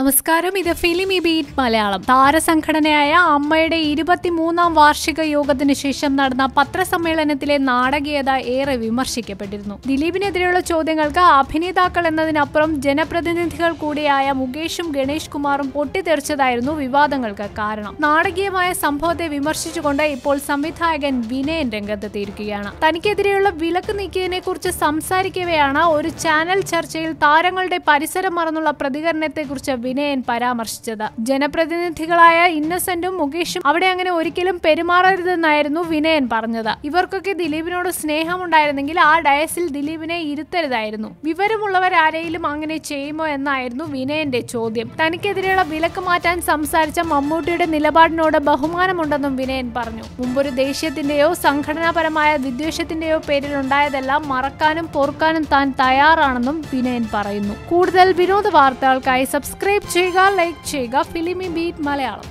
നമസ്കാരം. ഇത് ഫിലിമി ബീറ്റ് മലയാളം. താരസംഘടനയായ അമ്മയുടെ ഇരുപത്തിമൂന്നാം വാർഷിക യോഗത്തിന് ശേഷം നടന്ന പത്രസമ്മേളനത്തിലെ നാടകീയത ഏറെ വിമർശിക്കപ്പെട്ടിരുന്നു. ദിലീപിനെതിരെയുള്ള ചോദ്യങ്ങൾക്ക് അഭിനേതാക്കൾ എന്നതിനപ്പുറം ജനപ്രതിനിധികൾ കൂടിയായ മുകേഷും ഗണേഷ് കുമാറും പൊട്ടിത്തെറിച്ചതായിരുന്നു വിവാദങ്ങൾക്ക് കാരണം. നാടകീയമായ സംഭവത്തെ വിമർശിച്ചുകൊണ്ട് ഇപ്പോൾ സംവിധായകൻ വിനയൻ രംഗത്തെത്തിയിരിക്കുകയാണ്. തനിക്കെതിരെയുള്ള വിലക്ക് നീക്കിയതിനെ കുറിച്ച് സംസാരിക്കവെയാണ് ഒരു ചാനൽ ചർച്ചയിൽ താരങ്ങളുടെ പരിസരം മറന്നുള്ള പ്രതികരണത്തെക്കുറിച്ച് വിനയൻ പരാമർശിച്ചത്. ജനപ്രതിനിധികളായ ഇന്നസെന്റും മുകേഷും അവിടെ അങ്ങനെ ഒരിക്കലും പെരുമാറരുതെന്നായിരുന്നു വിനയൻ പറഞ്ഞത്. ഇവർക്കൊക്കെ ദിലീപിനോട് സ്നേഹമുണ്ടായിരുന്നെങ്കിൽ ആ ഡയസിൽ ദിലീപിനെ ഇരുത്തരുതായിരുന്നു. വിവരമുള്ളവരാരെയും അങ്ങനെ ചെയ്യുമോ എന്നായിരുന്നു വിനയന്റെ ചോദ്യം. തനിക്കെതിരെയുള്ള വിലക്ക് മാറ്റാൻ സംസാരിച്ച മമ്മൂട്ടിയുടെ നിലപാടിനോട് ബഹുമാനമുണ്ടെന്നും വിനയൻ പറഞ്ഞു. മുമ്പൊരു ദേഷ്യത്തിന്റെയോ സംഘടനാപരമായ വിദ്വേഷത്തിന്റെയോ പേരിൽ ഉണ്ടായതെല്ലാം മറക്കാനും പൊറുക്കാനും താൻ തയ്യാറാണെന്നും വിനയൻ പറയുന്നു. കൂടുതൽ വിനോദ വാർത്തകൾക്കായി സബ്സ്ക്രൈബ് ചെയ്യുക ലൈക്ക് ചെയ്യുക ഫിലിമി ബീറ്റ് മലയാളം